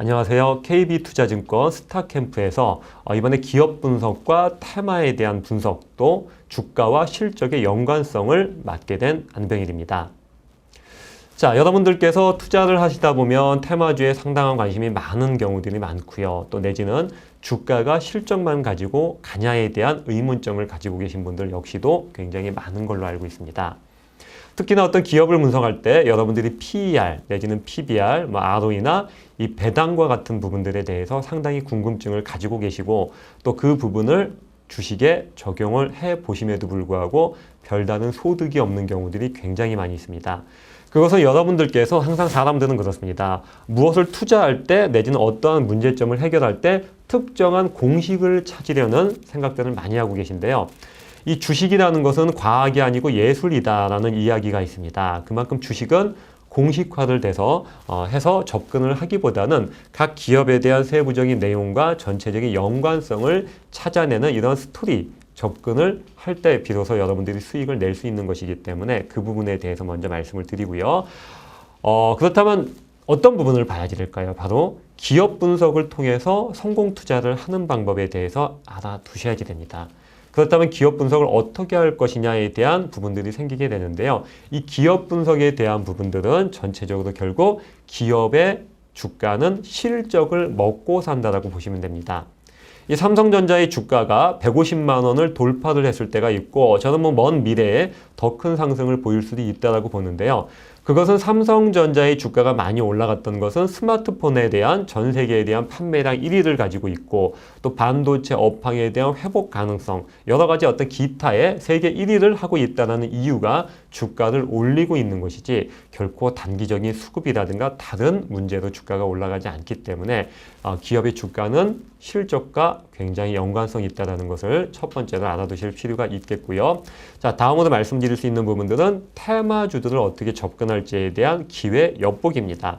안녕하세요. KB투자증권 스타캠프에서 어, 이번에 기업 분석과 테마에 대한 분석도 주가와 실적의 연관성을 맡게 된 안병일입니다. 자, 여러분들께서 투자를 하시다 보면 테마주에 상당한 관심이 많은 경우들이 많고요. 또 내지는 주가가 실적만 가지고 가냐에 대한 의문점을 가지고 계신 분들 역시도 굉장히 많은 걸로 알고 있습니다. 특히나 어떤 기업을 분석할 때 여러분들이 PER 내지는 PBR, 뭐 ROE나 이 배당과 같은 부분들에 대해서 상당히 궁금증을 가지고 계시고 또 그 부분을 주식에 적용을 해 보심에도 불구하고 별다른 소득이 없는 경우들이 굉장히 많이 있습니다. 그것은 여러분들께서 항상 사람들은 그렇습니다. 무엇을 투자할 때 내지는 어떠한 문제점을 해결할 때 특정한 공식을 찾으려는 생각들을 많이 하고 계신데요. 이 주식이라는 것은 과학이 아니고 예술이다라는 이야기가 있습니다. 그만큼 주식은 공식화를 돼서 어, 해서 접근을 하기보다는 각 기업에 대한 세부적인 내용과 전체적인 연관성을 찾아내는 이런 스토리 접근을 할 때 비로소 여러분들이 수익을 낼 수 있는 것이기 때문에 그 부분에 대해서 먼저 말씀을 드리고요. 어, 그렇다면 어떤 부분을 봐야지 될까요? 바로 기업 분석을 통해서 성공 투자를 하는 방법에 대해서 알아두셔야지 됩니다. 그렇다면 기업 분석을 어떻게 할 것이냐에 대한 부분들이 생기게 되는데요. 이 기업 분석에 대한 부분들은 전체적으로 결국 기업의 주가는 실적을 먹고 산다라고 보시면 됩니다. 이 삼성전자의 주가가 150만 원을 돌파를 했을 때가 있고 저는 뭐 먼 미래에 더 큰 상승을 보일 수도 있다라고 보는데요. 그것은 삼성전자의 주가가 많이 올라갔던 것은 스마트폰에 대한 전 세계에 대한 판매량 1위를 가지고 있고 또 반도체 업황에 대한 회복 가능성 여러 가지 어떤 기타의 세계 1위를 하고 있다는 이유가 주가를 올리고 있는 것이지 결코 단기적인 수급이라든가 다른 문제로 주가가 올라가지 않기 때문에 어, 기업의 주가는 실적과 굉장히 연관성이 있다는 것을 첫 번째로 알아두실 필요가 있겠고요. 자 다음으로 말씀드릴 수 있는 부분들은 테마주들을 어떻게 접근할지에 대한 기회 엿보기입니다.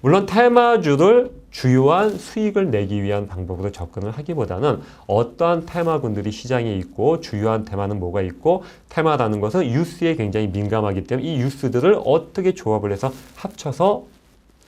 물론 테마주를 주요한 수익을 내기 위한 방법으로 접근을 하기보다는 어떠한 테마군들이 시장에 있고 주요한 테마는 뭐가 있고 테마라는 것은 뉴스에 굉장히 민감하기 때문에 이 뉴스들을 어떻게 조합을 해서 합쳐서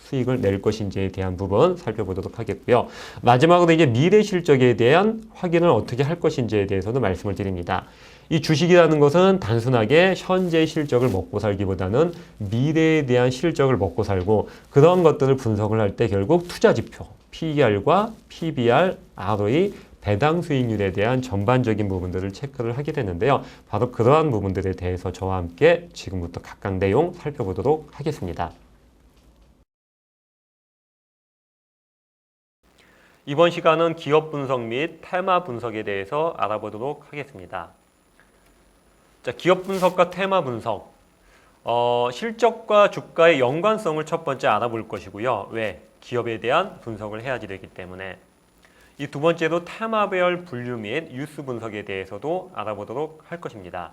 수익을 낼 것인지에 대한 부분 살펴보도록 하겠고요. 마지막으로 이제 미래 실적에 대한 확인을 어떻게 할 것인지에 대해서도 말씀을 드립니다. 이 주식이라는 것은 단순하게 현재 실적을 먹고 살기보다는 미래에 대한 실적을 먹고 살고 그런 것들을 분석을 할 때 결국 투자 지표, PER과 PBR, ROE, 배당 수익률에 대한 전반적인 부분들을 체크를 하게 되는데요. 바로 그러한 부분들에 대해서 저와 함께 지금부터 각각 내용 살펴보도록 하겠습니다. 이번 시간은 기업 분석 및 테마 분석에 대해서 알아보도록 하겠습니다. 자, 기업 분석과 테마 분석. 어, 실적과 주가의 연관성을 첫 번째 알아볼 것이고요. 왜? 기업에 대한 분석을 해야지 되기 때문에. 이 두 번째로 테마별 분류 및 뉴스 분석에 대해서도 알아보도록 할 것입니다.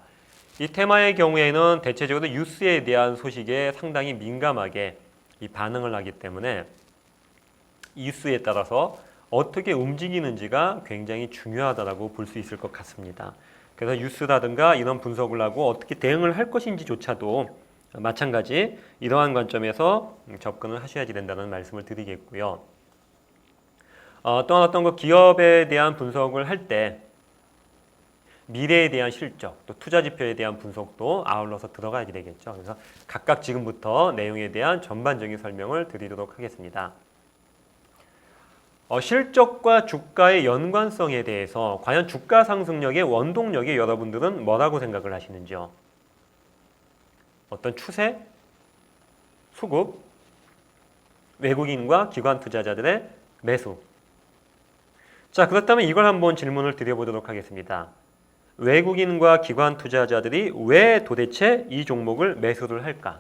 이 테마의 경우에는 대체적으로 뉴스에 대한 소식에 상당히 민감하게 이 반응을 하기 때문에 이 뉴스에 따라서 어떻게 움직이는지가 굉장히 중요하다고 볼 수 있을 것 같습니다. 그래서 뉴스라든가 이런 분석을 하고 어떻게 대응을 할 것인지조차도 마찬가지 이러한 관점에서 접근을 하셔야지 된다는 말씀을 드리겠고요. 어, 또 어떤 그 기업에 대한 분석을 할 때 미래에 대한 실적, 또 투자 지표에 대한 분석도 아울러서 들어가야 되겠죠. 그래서 각각 지금부터 내용에 대한 전반적인 설명을 드리도록 하겠습니다. 어, 실적과 주가의 연관성에 대해서 과연 주가 상승력의 원동력이 여러분들은 뭐라고 생각을 하시는지요? 어떤 추세, 수급, 외국인과 기관 투자자들의 매수. 자, 그렇다면 이걸 한번 질문을 드려보도록 하겠습니다. 외국인과 기관 투자자들이 왜 도대체 이 종목을 매수를 할까?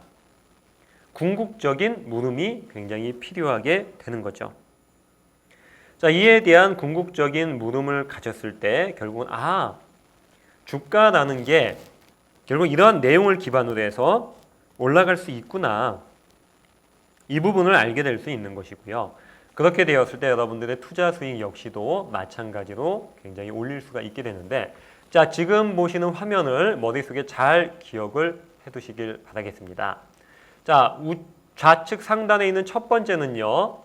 궁극적인 물음이 굉장히 필요하게 되는 거죠. 자, 이에 대한 궁극적인 물음을 가졌을 때 결국은 아, 주가라는 게 결국 이러한 내용을 기반으로 해서 올라갈 수 있구나. 이 부분을 알게 될 수 있는 것이고요. 그렇게 되었을 때 여러분들의 투자 수익 역시도 마찬가지로 굉장히 올릴 수가 있게 되는데 자, 지금 보시는 화면을 머릿속에 잘 기억을 해 두시길 바라겠습니다. 자, 우, 좌측 상단에 있는 첫 번째는요.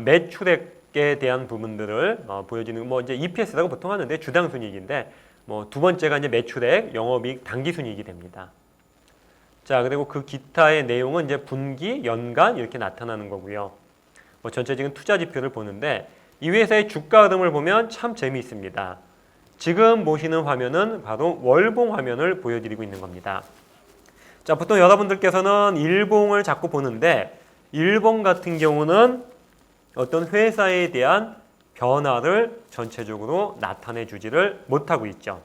매출액 에 대한 부분들을 어, 보여지는 뭐 이제 EPS라고 보통 하는데 주당 순이익인데 뭐 두 번째가 이제 매출액, 영업이익, 당기 순이익이 됩니다. 자, 그리고 그 기타의 내용은 이제 분기, 연간 이렇게 나타나는 거고요. 뭐 전체적인 투자 지표를 보는데 이 회사의 주가 흐름을 보면 참 재미있습니다. 지금 보시는 화면은 바로 월봉 화면을 보여드리고 있는 겁니다. 자, 보통 여러분들께서는 일봉을 자꾸 보는데 일봉 같은 경우는 어떤 회사에 대한 변화를 전체적으로 나타내 주지를 못하고 있죠.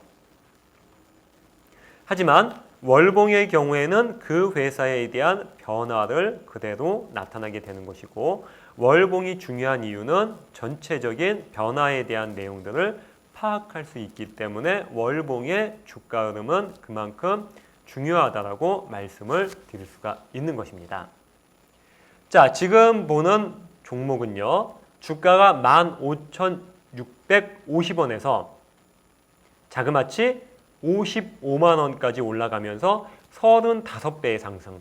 하지만 월봉의 경우에는 그 회사에 대한 변화를 그대로 나타나게 되는 것이고 월봉이 중요한 이유는 전체적인 변화에 대한 내용들을 파악할 수 있기 때문에 월봉의 주가 흐름은 그만큼 중요하다라고 말씀을 드릴 수가 있는 것입니다. 자, 지금 보는 종목은요. 주가가 15,650원에서 자그마치 55만 원까지 올라가면서 35배의 상승.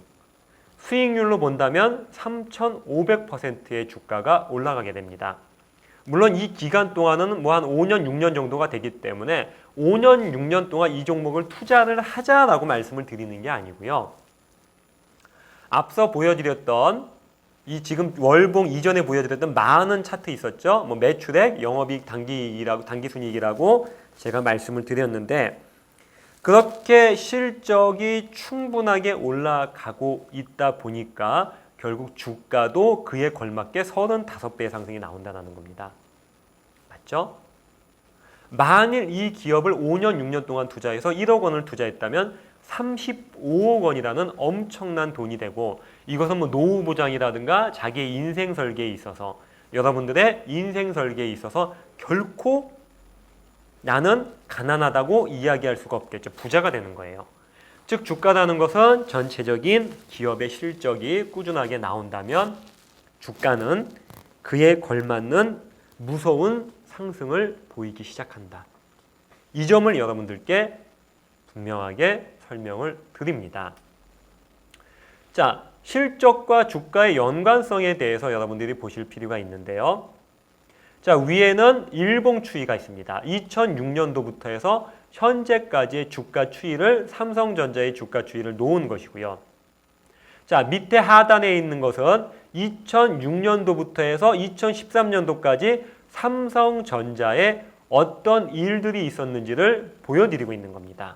수익률로 본다면 3,500%의 주가가 올라가게 됩니다. 물론 이 기간 동안은 뭐 한 5년, 6년 정도가 되기 때문에 5년, 6년 동안 이 종목을 투자를 하자라고 말씀을 드리는 게 아니고요. 앞서 보여드렸던 이 지금 월봉 이전에 보여드렸던 많은 차트 있었죠. 뭐 매출액, 영업이익, 단기이익이라고 단기순이익이라고 제가 말씀을 드렸는데 그렇게 실적이 충분하게 올라가고 있다 보니까 결국 주가도 그에 걸맞게 35배의 상승이 나온다는 겁니다. 맞죠? 만일 이 기업을 5년, 6년 동안 투자해서 1억 원을 투자했다면 35억 원이라는 엄청난 돈이 되고 이것은 뭐 노후 보장이라든가 자기의 인생 설계에 있어서 여러분들의 인생 설계에 있어서 결코 나는 가난하다고 이야기할 수가 없겠죠. 부자가 되는 거예요. 즉 주가라는 것은 전체적인 기업의 실적이 꾸준하게 나온다면 주가는 그에 걸맞는 무서운 상승을 보이기 시작한다. 이 점을 여러분들께 분명하게 설명을 드립니다. 자, 실적과 주가의 연관성에 대해서 여러분들이 보실 필요가 있는데요. 자, 위에는 일봉 추이가 있습니다. 2006년도부터 해서 현재까지의 주가 추이를 삼성전자의 주가 추이를 놓은 것이고요. 자, 밑에 하단에 있는 것은 2006년도부터 해서 2013년도까지 삼성전자에 어떤 일들이 있었는지를 보여드리고 있는 겁니다.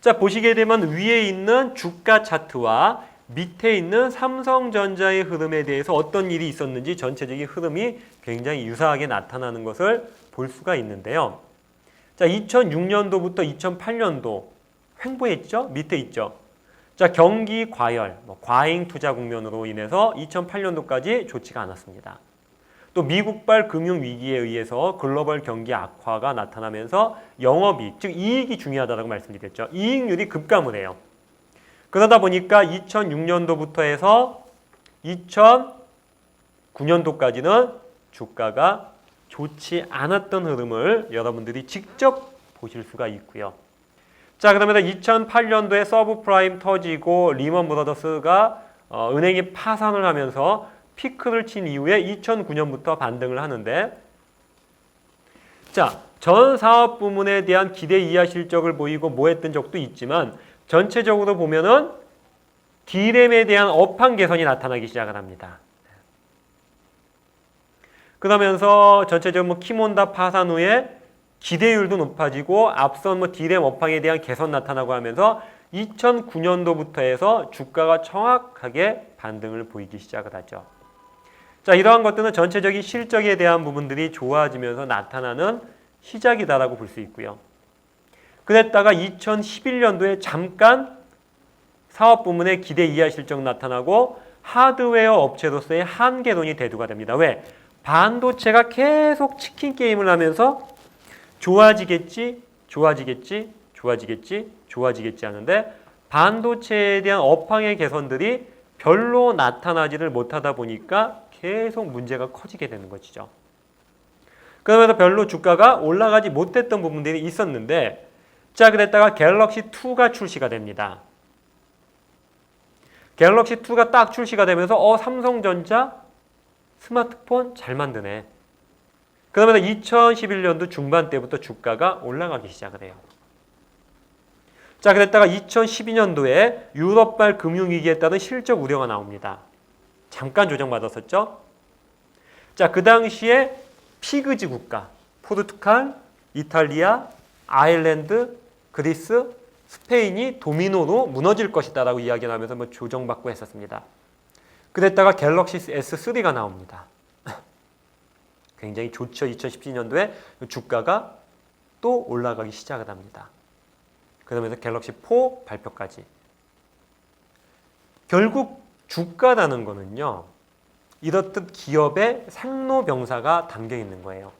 자, 보시게 되면 위에 있는 주가 차트와 밑에 있는 삼성전자의 흐름에 대해서 어떤 일이 있었는지 전체적인 흐름이 굉장히 유사하게 나타나는 것을 볼 수가 있는데요. 자, 2006년도부터 2008년도 횡보했죠? 밑에 있죠. 자, 경기 과열, 뭐 과잉 투자 국면으로 인해서 2008년도까지 좋지가 않았습니다. 또 미국발 금융 위기에 의해서 글로벌 경기 악화가 나타나면서 영업이익, 즉 이익이 중요하다고 말씀드렸죠. 이익률이 급감을 해요. 그러다 보니까 2006년도부터 해서 2009년도까지는 주가가 좋지 않았던 흐름을 여러분들이 직접 보실 수가 있고요. 자, 그러면 2008년도에 서브프라임 터지고 리먼 브라더스가 어, 은행이 파산을 하면서 피크를 친 이후에 2009년부터 반등을 하는데 자, 전 사업 부문에 대한 기대 이하 실적을 보이고 뭐 했던 적도 있지만 전체적으로 보면은 D램에 대한 업황 개선이 나타나기 시작을 합니다. 그러면서 전체적으로 뭐 키몬다 파산 후에 기대율도 높아지고 앞선 뭐 D램 업황에 대한 개선 나타나고 하면서 2009년도부터 해서 주가가 정확하게 반등을 보이기 시작을 하죠. 자, 이러한 것들은 전체적인 실적에 대한 부분들이 좋아지면서 나타나는 시작이다라고 볼 수 있고요. 그랬다가 2011년도에 잠깐 사업 부문의 기대 이하 실적 나타나고 하드웨어 업체로서의 한계론이 대두가 됩니다. 왜? 반도체가 계속 치킨 게임을 하면서 좋아지겠지, 좋아지겠지, 좋아지겠지, 좋아지겠지 하는데 반도체에 대한 업황의 개선들이 별로 나타나지를 못하다 보니까 계속 문제가 커지게 되는 것이죠. 그러면서 별로 주가가 올라가지 못했던 부분들이 있었는데 자 그랬다가 갤럭시 2가 출시가 됩니다. 갤럭시 2가 딱 출시가 되면서 어 삼성전자 스마트폰 잘 만드네. 그러면 2011년도 중반 때부터 주가가 올라가기 시작을 해요. 자, 그랬다가 2012년도에 유럽발 금융위기에 따른 실적 우려가 나옵니다. 잠깐 조정받았었죠? 자, 그 당시에 피그지 국가, 포르투갈, 이탈리아, 아일랜드, 그리스, 스페인이 도미노로 무너질 것이다라고 이야기 나면서 뭐 조정받고 했었습니다. 그랬다가 갤럭시 S3가 나옵니다. 굉장히 좋죠. 2017년도에 주가가 또 올라가기 시작을 합니다. 그러면서 갤럭시 4 발표까지. 결국 주가라는 거는요. 이렇듯 기업의 생로병사가 담겨 있는 거예요.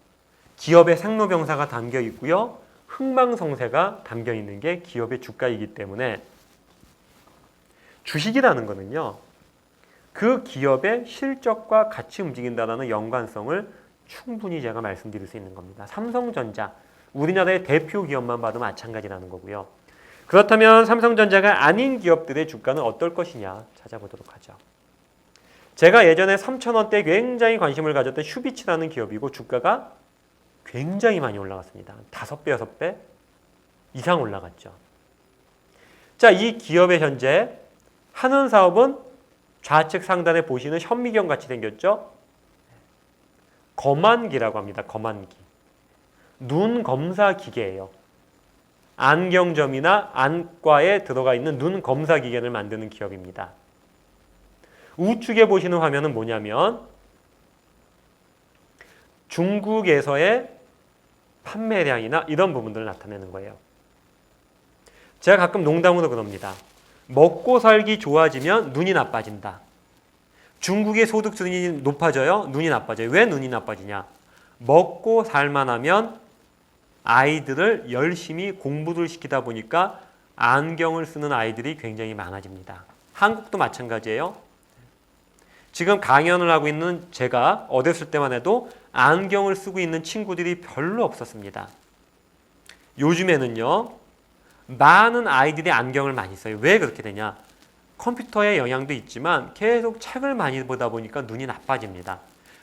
기업의 생로병사가 담겨 있고요. 흥망성쇠가 담겨 있는 게 기업의 주가이기 때문에 주식이라는 거는요. 그 기업의 실적과 같이 움직인다는 연관성을 충분히 제가 말씀드릴 수 있는 겁니다. 삼성전자, 우리나라의 대표 기업만 봐도 마찬가지라는 거고요. 그렇다면 삼성전자가 아닌 기업들의 주가는 어떨 것이냐 찾아보도록 하죠. 제가 예전에 3,000원대 굉장히 관심을 가졌던 슈비치라는 기업이고 주가가 굉장히 많이 올라갔습니다. 5배, 6배 이상 올라갔죠. 자, 이 기업의 현재 하는 사업은 좌측 상단에 보시는 현미경 같이 생겼죠? 검안기라고 합니다. 검안기. 눈 검사 기계예요. 안경점이나 안과에 들어가 있는 눈 검사 기계를 만드는 기업입니다. 우측에 보시는 화면은 뭐냐면 중국에서의 판매량이나 이런 부분들을 나타내는 거예요. 제가 가끔 농담으로 그럽니다. 먹고 살기 좋아지면 눈이 나빠진다. 중국의 소득 수준이 높아져요? 눈이 나빠져요. 왜 눈이 나빠지냐? 먹고 살만하면 아이들을 열심히 공부를 시키다 보니까 안경을 쓰는 아이들이 굉장히 많아집니다. 한국도 마찬가지예요. 지금 강연을 하고 있는 제가 어렸을 때만 해도 안경을 쓰고 있는 친구들이 별로 없었습니다. 요즘에는요, 많은 아이들이 안경을 많이 써요. 왜 그렇게 되냐? 컴퓨터의 영향도 있지만 계속 책을 많이 보다 보니까 눈이 나빠집니다.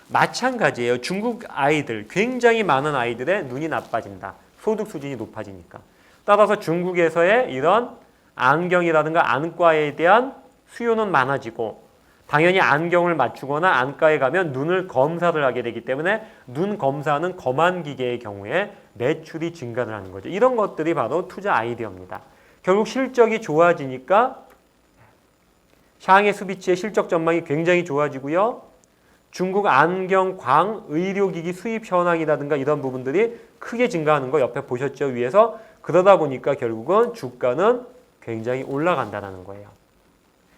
마찬가지예요. 중국 아이들, 굉장히 많은 아이들의 눈이 나빠진다. 소득 수준이 높아지니까. 따라서 중국에서의 이런 안경이라든가 안과에 대한 수요는 많아지고 당연히 안경을 맞추거나 안과에 가면 눈을 검사를 하게 되기 때문에 눈 검사하는 검안 기계의 경우에 매출이 증가를 하는 거죠. 이런 것들이 바로 투자 아이디어입니다. 결국 실적이 좋아지니까 샹해 수비치의 실적 전망이 굉장히 좋아지고요. 중국 안경, 광, 의료기기 수입 현황이라든가 이런 부분들이 크게 증가하는 거 옆에 보셨죠 위에서 그러다 보니까 결국은 주가는 굉장히 올라간다는 거예요.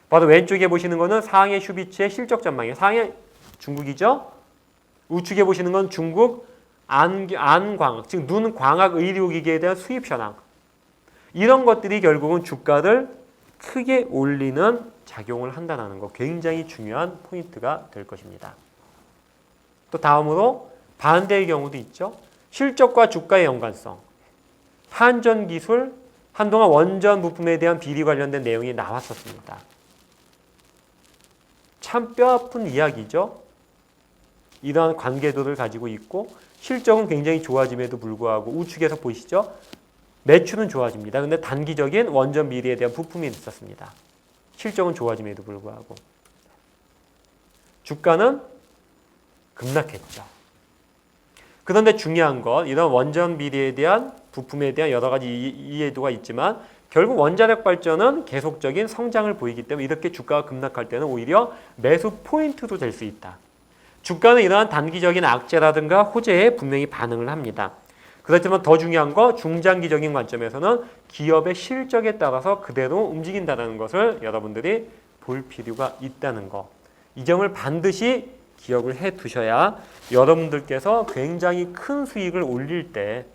바로 왼쪽에 보시는 거는 상해 슈비츠의 실적 전망이에요. 상해 중국이죠. 우측에 보시는 건 중국 안, 안광, 즉눈 광학 의료기기에 대한 수입 현황. 이런 것들이 결국은 주가를 크게 올리는 작용을 한다는 거 굉장히 중요한 포인트가 될 것입니다. 또 다음으로 반대의 경우도 있죠. 실적과 주가의 연관성. 한전 기술 한동안 원전 부품에 대한 비리 관련된 내용이 나왔었습니다. 참 뼈아픈 이야기죠. 이러한 관계도를 가지고 있고 실적은 굉장히 좋아짐에도 불구하고 우측에서 보시죠. 매출은 좋아집니다. 근데 단기적인 원전 비리에 대한 부품이 있었습니다. 실적은 좋아짐에도 불구하고 주가는 급락했죠. 그런데 중요한 건 이런 원전 비리에 대한 부품에 대한 여러 가지 이해도가 있지만 결국 원자력 발전은 계속적인 성장을 보이기 때문에 이렇게 주가가 급락할 때는 오히려 매수 포인트도 될 수 있다. 주가는 이러한 단기적인 악재라든가 호재에 분명히 반응을 합니다. 그렇지만 더 중요한 거 중장기적인 관점에서는 기업의 실적에 따라서 그대로 움직인다는 것을 여러분들이 볼 필요가 있다는 거. 이 점을 반드시 기억을 해 두셔야 여러분들께서 굉장히 큰 수익을 올릴 때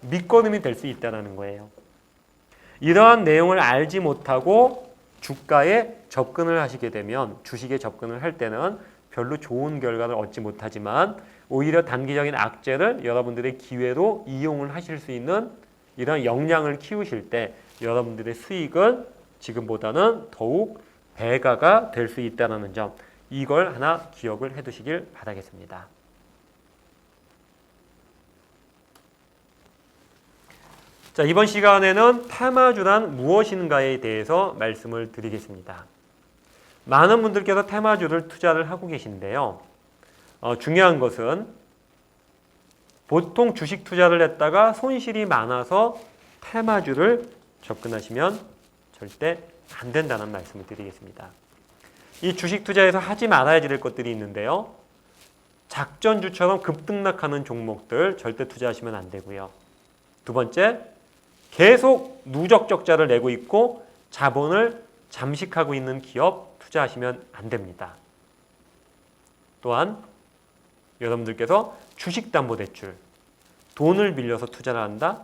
밑거름이 될 수 있다는 거예요. 이러한 내용을 알지 못하고 주가에 접근을 하시게 되면 주식에 접근을 할 때는 별로 좋은 결과를 얻지 못하지만 오히려 단기적인 악재를 여러분들의 기회로 이용을 하실 수 있는 이런 역량을 키우실 때 여러분들의 수익은 지금보다는 더욱 배가가 될 수 있다는 점. 이걸 하나 기억을 해 두시길 바라겠습니다. 자, 이번 시간에는 테마주란 무엇인가에 대해서 말씀을 드리겠습니다. 많은 분들께서 테마주를 투자를 하고 계신데요. 어, 중요한 것은 보통 주식 투자를 했다가 손실이 많아서 테마주를 접근하시면 절대 안 된다는 말씀을 드리겠습니다. 이 주식 투자에서 하지 말아야 될 것들이 있는데요. 작전주처럼 급등락하는 종목들 절대 투자하시면 안 되고요. 두 번째, 계속 누적 적자를 내고 있고 자본을 잠식하고 있는 기업 투자하시면 안 됩니다. 또한 여러분들께서 주식담보대출 돈을 빌려서 투자를 한다.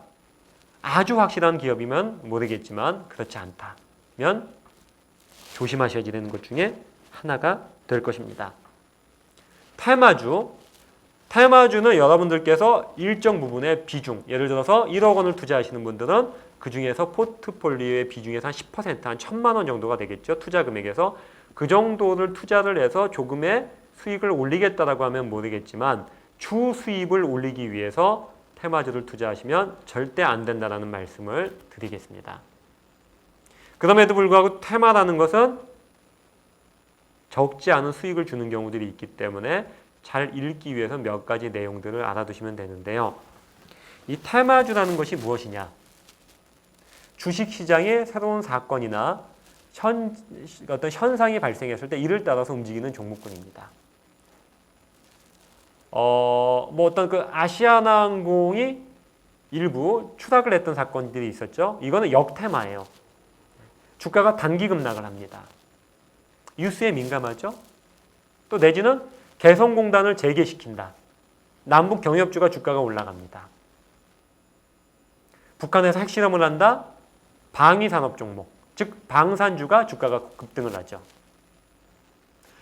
아주 확실한 기업이면 모르겠지만 그렇지 않다면 조심하셔야 되는 것 중에 하나가 될 것입니다. 테마주 테마주는 여러분들께서 일정 부분의 비중, 예를 들어서 1억 원을 투자하시는 분들은 그 중에서 포트폴리오의 비중에서 한 10%, 한 천만 원 정도가 되겠죠. 투자 금액에서 그 정도를 투자를 해서 조금의 수익을 올리겠다라고 하면 모르겠지만 주 수입을 올리기 위해서 테마주를 투자하시면 절대 안 된다라는 말씀을 드리겠습니다. 그럼에도 불구하고 테마라는 것은 적지 않은 수익을 주는 경우들이 있기 때문에 잘 읽기 위해서 몇 가지 내용들을 알아두시면 되는데요. 이 테마주라는 것이 무엇이냐? 주식 시장의 새로운 사건이나 현, 어떤 현상이 발생했을 때 이를 따라서 움직이는 종목군입니다. 어, 뭐 어떤 그 아시아나항공이 일부 추락을 했던 사건들이 있었죠. 이거는 역테마예요. 주가가 단기 급락을 합니다. 뉴스에 민감하죠. 또 내지는 개성공단을 재개시킨다. 남북 경협주가 주가가 올라갑니다. 북한에서 핵실험을 한다. 방위 산업 종목, 즉 방산주가 주가가 급등을 하죠.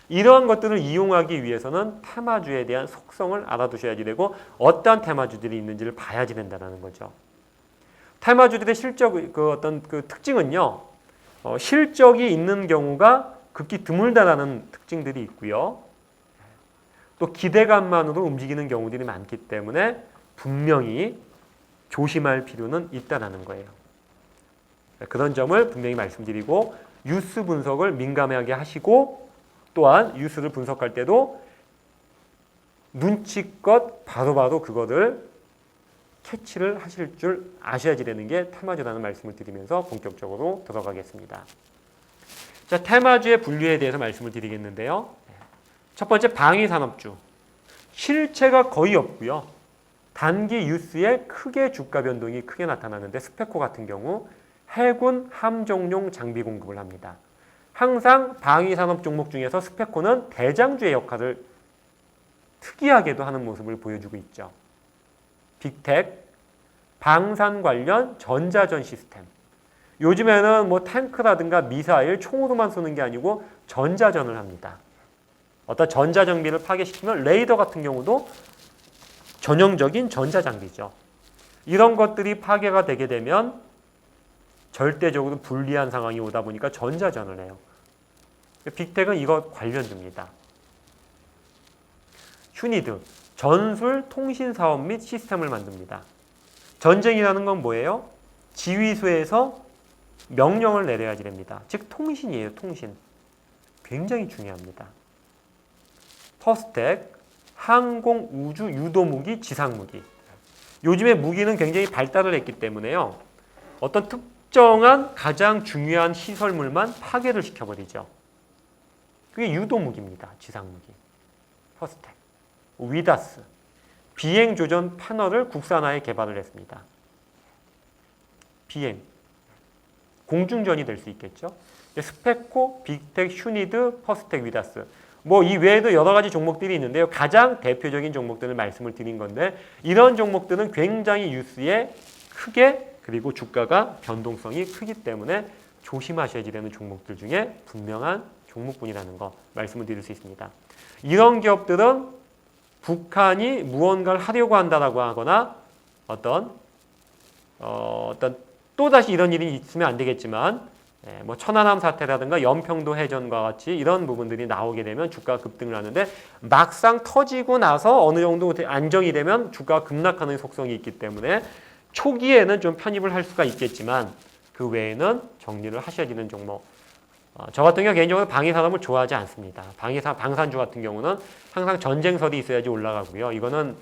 이러한 것들을 이용하기 위해서는 테마주에 대한 속성을 알아두셔야지 되고 어떠한 테마주들이 있는지를 봐야지 된다는 거죠. 테마주들의 실적 그 어떤 그 특징은요. 어, 실적이 있는 경우가 극히 드물다라는 특징들이 있고요. 또 기대감만으로 움직이는 경우들이 많기 때문에 분명히 조심할 필요는 있다라는 거예요. 그런 점을 분명히 말씀드리고 뉴스 분석을 민감하게 하시고 또한 뉴스를 분석할 때도 눈치껏 바로바로 그거를 캐치를 하실 줄 아셔야지 되는 게 테마주라는 말씀을 드리면서 본격적으로 들어가겠습니다. 자, 테마주의 분류에 대해서 말씀을 드리겠는데요. 첫 번째 방위 산업주. 실체가 거의 없고요. 단기 뉴스에 크게 주가 변동이 크게 나타나는데 스페코 같은 경우 해군 함정용 장비 공급을 합니다. 항상 방위산업 종목 중에서 스페코는 대장주의 역할을 특이하게도 하는 모습을 보여주고 있죠. 빅텍, 방산 관련 전자전 시스템. 요즘에는 뭐 탱크라든가 미사일, 총으로만 쏘는 게 아니고 전자전을 합니다. 어떤 전자장비를 파괴시키면 레이더 같은 경우도 전형적인 전자장비죠. 이런 것들이 파괴가 되게 되면 절대적으로 불리한 상황이 오다 보니까 전자전을 해요. 빅텍은 이거 관련줍니다. 휴니드, 전술 통신 사업 및 시스템을 만듭니다. 전쟁이라는 건 뭐예요? 지휘소에서 명령을 내려야지 됩니다. 즉 통신이에요, 통신. 굉장히 중요합니다. 퍼스텍, 항공, 우주, 유도 무기, 지상 무기. 요즘에 무기는 굉장히 발달을 했기 때문에요. 어떤 특 정한 가장 중요한 시설물만 파괴를 시켜버리죠. 그게 유도 무기입니다. 지상 무기. 퍼스텍. 위다스. 비행 조전 패널을 국산화에 개발을 했습니다. 비행. 공중전이 될 수 있겠죠. 스페코, 빅텍, 휴니드, 퍼스텍, 위다스. 뭐 이 외에도 여러 가지 종목들이 있는데요. 가장 대표적인 종목들을 말씀을 드린 건데 이런 종목들은 굉장히 뉴스에 크게 그리고 주가가 변동성이 크기 때문에 조심하셔야 되는 종목들 중에 분명한 종목군이라는 거 말씀을 드릴 수 있습니다. 이런 기업들은 북한이 무언가를 하려고 한다라고 하거나 어떤 어, 어떤 또 다시 이런 일이 있으면 안 되겠지만 예, 뭐 천안함 사태라든가 연평도 해전과 같이 이런 부분들이 나오게 되면 주가가 급등을 하는데 막상 터지고 나서 어느 정도 안정이 되면 주가가 급락하는 속성이 있기 때문에 초기에는 좀 편입을 할 수가 있겠지만 그 외에는 정리를 하셔야 되는 종목. 어, 저 같은 경우 개인적으로 방위산업을 좋아하지 않습니다. 방위산 방산주 같은 경우는 항상 전쟁설이 있어야지 올라가고요. 이거는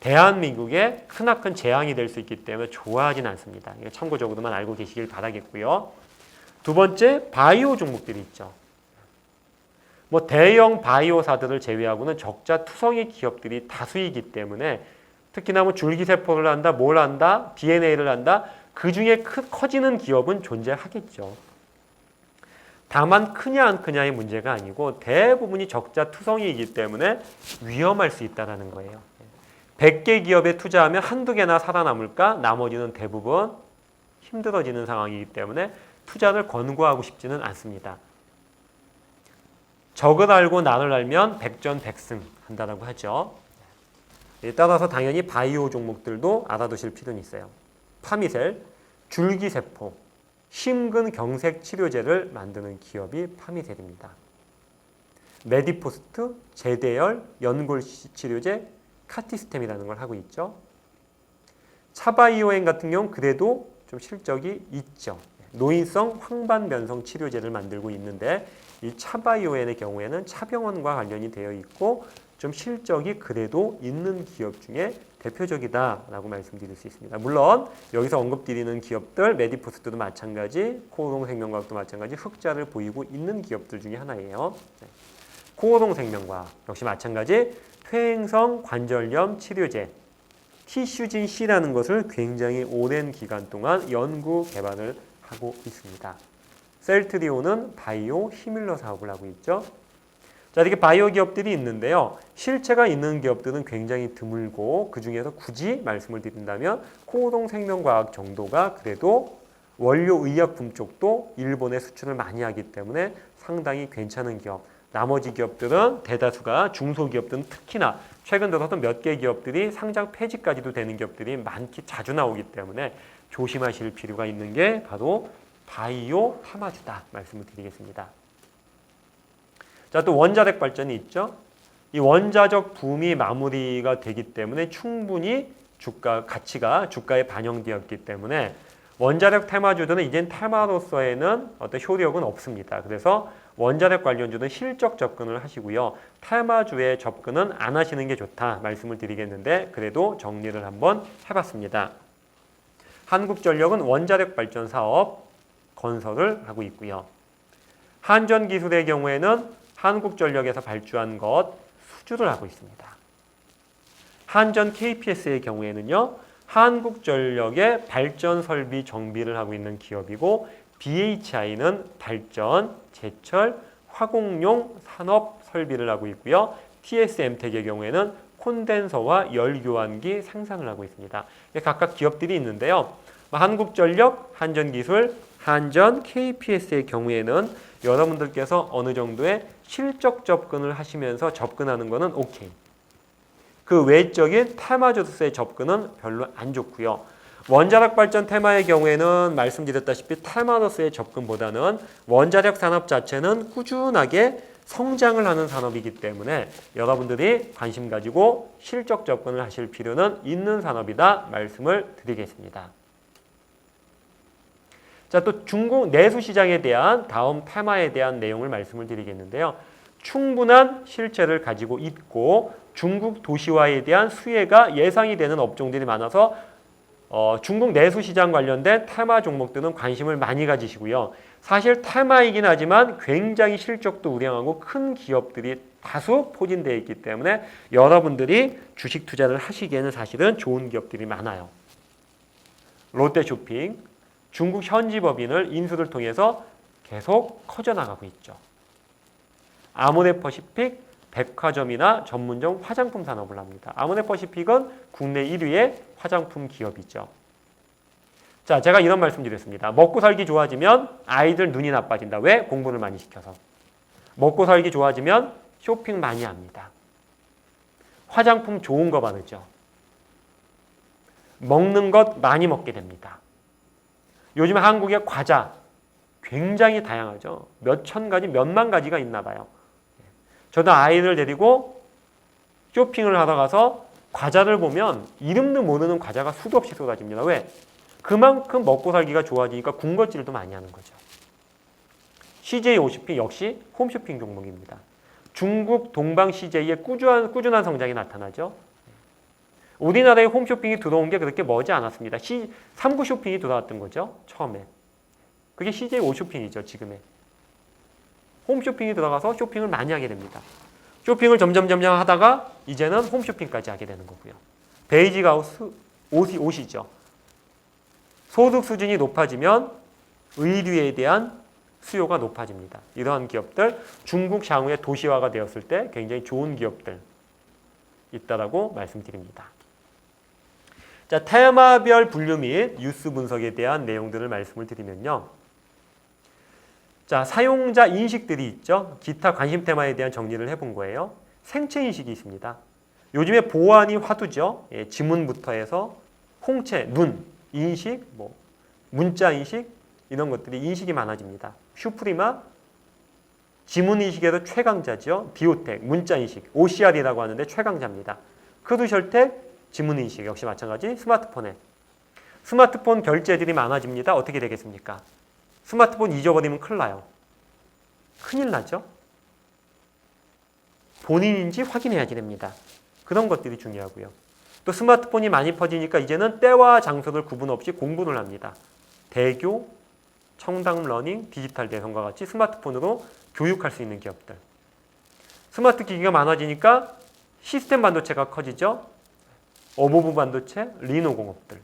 대한민국의 크나큰 재앙이 될 수 있기 때문에 좋아하진 않습니다. 참고적으로만 알고 계시길 바라겠고요. 두 번째 바이오 종목들이 있죠. 뭐 대형 바이오사들을 제외하고는 적자 투성이 기업들이 다수이기 때문에 특히나 뭐 줄기세포를 한다, 뭘 한다, DNA를 한다, 그 중에 크, 커지는 기업은 존재하겠죠. 다만 크냐 안 크냐의 문제가 아니고 대부분이 적자 투성이이기 때문에 위험할 수 있다는 거예요. 100개 기업에 투자하면 한두 개나 살아남을까? 나머지는 대부분 힘들어지는 상황이기 때문에 투자를 권고하고 싶지는 않습니다. 적을 알고 나를 알면 백전백승 한다라고 하죠. 따라서 당연히 바이오 종목들도 알아두실 필요는 있어요. 파미셀, 줄기세포, 심근경색 치료제를 만드는 기업이 파미셀입니다. 메디포스트, 제대열, 연골치료제, 카티스템이라는 걸 하고 있죠. 차바이오엔 같은 경우는 그래도 좀 실적이 있죠. 노인성 황반변성 치료제를 만들고 있는데 이 차바이오엔의 경우에는 차병원과 관련이 되어 있고 좀 실적이 그래도 있는 기업 중에 대표적이다라고 말씀드릴 수 있습니다. 물론 여기서 언급드리는 기업들 메디포스트도 마찬가지, 코오동생명과학도 마찬가지 흑자를 보이고 있는 기업들 중에 하나예요. 네. 코오동생명과학 역시 마찬가지 퇴행성 관절염 치료제 티슈진 C라는 것을 굉장히 오랜 기간 동안 연구 개발을 하고 있습니다. 셀트리온은 바이오 히밀러 사업을 하고 있죠. 자, 이렇게 바이오 기업들이 있는데요. 실체가 있는 기업들은 굉장히 드물고 그 중에서 굳이 말씀을 드린다면 코오동 생명과학 정도가 그래도 원료 의약품 쪽도 일본에 수출을 많이 하기 때문에 상당히 괜찮은 기업. 나머지 기업들은 대다수가 중소기업들은 특히나 최근 들어서 몇 개 기업들이 상장 폐지까지도 되는 기업들이 많기 자주 나오기 때문에 조심하실 필요가 있는 게 바로 바이오 파마주다 말씀을 드리겠습니다. 자, 또 원자력 발전이 있죠. 이 원자적 붐이 마무리가 되기 때문에 충분히 주가 가치가 주가에 반영되었기 때문에 원자력 테마주들은 이젠 테마로서에는 어떤 효력은 없습니다. 그래서 원자력 관련주는 실적 접근을 하시고요. 테마주의 접근은 안 하시는 게 좋다 말씀을 드리겠는데 그래도 정리를 한번 해봤습니다. 한국전력은 원자력 발전 사업 건설을 하고 있고요. 한전기술의 경우에는 한국전력에서 발주한 것 수주를 하고 있습니다. 한전 KPS의 경우에는요. 한국전력의 발전 설비 정비를 하고 있는 기업이고 BHI는 발전, 제철, 화공용 산업 설비를 하고 있고요. TSM텍의 경우에는 콘덴서와 열교환기 생산을 하고 있습니다. 각각 기업들이 있는데요. 한국전력, 한전기술, 한전, KPS의 경우에는 여러분들께서 어느 정도의 실적 접근을 하시면서 접근하는 것은 오케이. 그 외적인 테마주스의 접근은 별로 안 좋고요. 원자력 발전 테마의 경우에는 말씀드렸다시피 테마로서의 접근보다는 원자력 산업 자체는 꾸준하게 성장을 하는 산업이기 때문에 여러분들이 관심 가지고 실적 접근을 하실 필요는 있는 산업이다 말씀을 드리겠습니다. 자, 또 중국 내수 시장에 대한 다음 테마에 대한 내용을 말씀을 드리겠는데요. 충분한 실체를 가지고 있고 중국 도시화에 대한 수혜가 예상이 되는 업종들이 많아서 어, 중국 내수 시장 관련된 테마 종목들은 관심을 많이 가지시고요. 사실 테마이긴 하지만 굉장히 실적도 우량하고 큰 기업들이 다수 포진되어 있기 때문에 여러분들이 주식 투자를 하시기에는 사실은 좋은 기업들이 많아요. 롯데쇼핑, 중국 현지 법인을 인수를 통해서 계속 커져나가고 있죠. 아모네퍼시픽 백화점이나 전문점 화장품 산업을 합니다. 아모네퍼시픽은 국내 1위의 화장품 기업이죠. 자, 제가 이런 말씀 드렸습니다. 먹고 살기 좋아지면 아이들 눈이 나빠진다. 왜? 공부를 많이 시켜서. 먹고 살기 좋아지면 쇼핑 많이 합니다. 화장품 좋은 거 바르죠. 먹는 것 많이 먹게 됩니다. 요즘 한국의 과자, 굉장히 다양하죠. 몇 천 가지, 몇만 가지가 있나 봐요. 저도 아이를 데리고 쇼핑을 하러 가서 과자를 보면 이름도 모르는 과자가 수도 없이 쏟아집니다. 왜? 그만큼 먹고 살기가 좋아지니까 군것질도 많이 하는 거죠. CJ 오쇼핑 역시 홈쇼핑 종목입니다. 중국 동방 CJ의 꾸준한, 꾸준한 성장이 나타나죠. 우리나라에 홈쇼핑이 들어온 게 그렇게 머지 않았습니다. C, 3구 쇼핑이 들어왔던 거죠. 처음에. 그게 CJ 오쇼핑이죠. 지금의. 홈쇼핑이 들어가서 쇼핑을 많이 하게 됩니다. 쇼핑을 점점 점점 하다가 이제는 홈쇼핑까지 하게 되는 거고요. 베이직 하우스 옷이, 옷이죠. 소득 수준이 높아지면 의류에 대한 수요가 높아집니다. 이러한 기업들 중국 향후의 도시화가 되었을 때 굉장히 좋은 기업들 있다라고 말씀드립니다. 자, 테마별 분류 및 뉴스 분석에 대한 내용들을 말씀을 드리면요. 자, 사용자 인식들이 있죠. 기타 관심 테마에 대한 정리를 해본 거예요. 생체 인식이 있습니다. 요즘에 보안이 화두죠. 예, 지문부터 해서 홍채, 눈, 인식, 뭐 문자 인식 이런 것들이 인식이 많아집니다. 슈프리마 지문 인식에도 최강자죠. 디오텍 문자 인식 OCR이라고 하는데 최강자입니다. 크루셜텍 지문 인식 역시 마찬가지 스마트폰에 스마트폰 결제들이 많아집니다. 어떻게 되겠습니까? 스마트폰 잊어버리면 큰일 나요. 큰일 나죠? 본인인지 확인해야지 됩니다. 그런 것들이 중요하고요. 또 스마트폰이 많이 퍼지니까 이제는 때와 장소를 구분 없이 공부를 합니다. 대교, 청담 러닝, 디지털 대성과 같이 스마트폰으로 교육할 수 있는 기업들. 스마트 기기가 많아지니까 시스템 반도체가 커지죠. 어부부 반도체, 리노 공업들.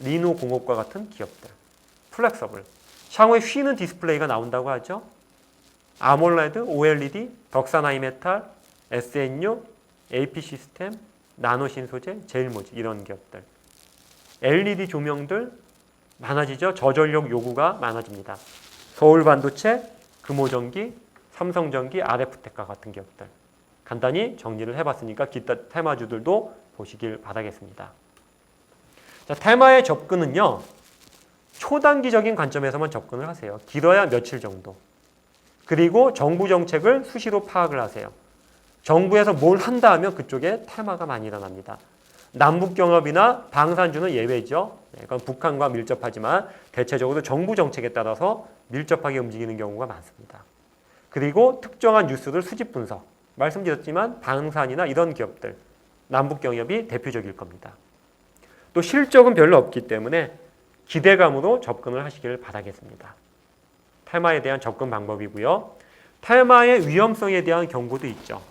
리노 공업과 같은 기업들. 플렉서블. 향후에 쉬는 디스플레이가 나온다고 하죠. 아몰레드, OLED, 덕산 하이메탈, SNU, AP 시스템, 나노 신 소재, 제일모직 이런 기업들. LED 조명들 많아지죠. 저전력 요구가 많아집니다. 서울 반도체, 금호전기, 삼성전기, RF텍과 같은 기업들. 간단히 정리를 해봤으니까 기타 테마주들도 보시길 바라겠습니다. 자, 테마의 접근은요. 초단기적인 관점에서만 접근을 하세요. 길어야 며칠 정도. 그리고 정부 정책을 수시로 파악을 하세요. 정부에서 뭘 한다 하면 그쪽에 테마가 많이 일어납니다. 남북 경협이나 방산주는 예외죠. 네, 그건 북한과 밀접하지만 대체적으로 정부 정책에 따라서 밀접하게 움직이는 경우가 많습니다. 그리고 특정한 뉴스를 수집 분석. 말씀드렸지만 방산이나 이런 기업들, 남북 경협이 대표적일 겁니다. 또 실적은 별로 없기 때문에 기대감으로 접근을 하시길 바라겠습니다. 테마에 대한 접근 방법이고요. 테마의 위험성에 대한 경고도 있죠.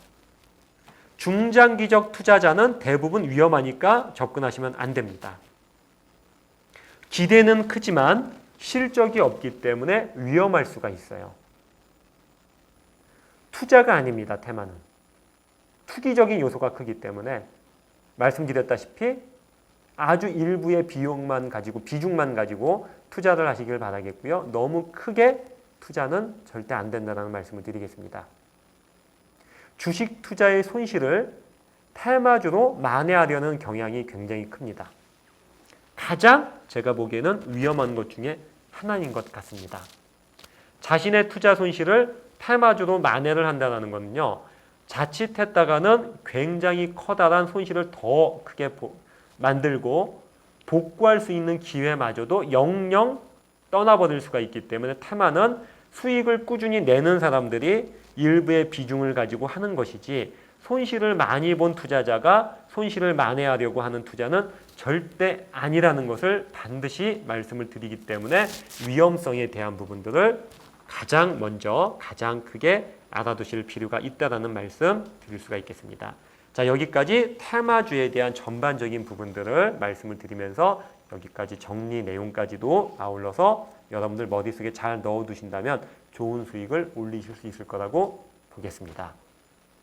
중장기적 투자자는 대부분 위험하니까 접근하시면 안 됩니다. 기대는 크지만 실적이 없기 때문에 위험할 수가 있어요. 투자가 아닙니다, 테마는. 투기적인 요소가 크기 때문에 말씀드렸다시피 아주 일부의 비용만 가지고 비중만 가지고 투자를 하시길 바라겠고요. 너무 크게 투자는 절대 안 된다는 말씀을 드리겠습니다. 주식 투자의 손실을 테마주로 만회하려는 경향이 굉장히 큽니다. 가장 제가 보기에는 위험한 것 중에 하나인 것 같습니다. 자신의 투자 손실을 테마주로 만회를 한다는 것은요. 자칫했다가는 굉장히 커다란 손실을 더 크게 만들고 복구할 수 있는 기회마저도 영영 떠나버릴 수가 있기 때문에 테마는 수익을 꾸준히 내는 사람들이 일부의 비중을 가지고 하는 것이지 손실을 많이 본 투자자가 손실을 만회하려고 하는 투자는 절대 아니라는 것을 반드시 말씀을 드리기 때문에 위험성에 대한 부분들을 가장 먼저 가장 크게 알아두실 필요가 있다라는 말씀 드릴 수가 있겠습니다. 자, 여기까지 테마주에 대한 전반적인 부분들을 말씀을 드리면서 여기까지 정리 내용까지도 아울러서 여러분들 머릿속에 잘 넣어 두신다면 좋은 수익을 올리실 수 있을 거라고 보겠습니다.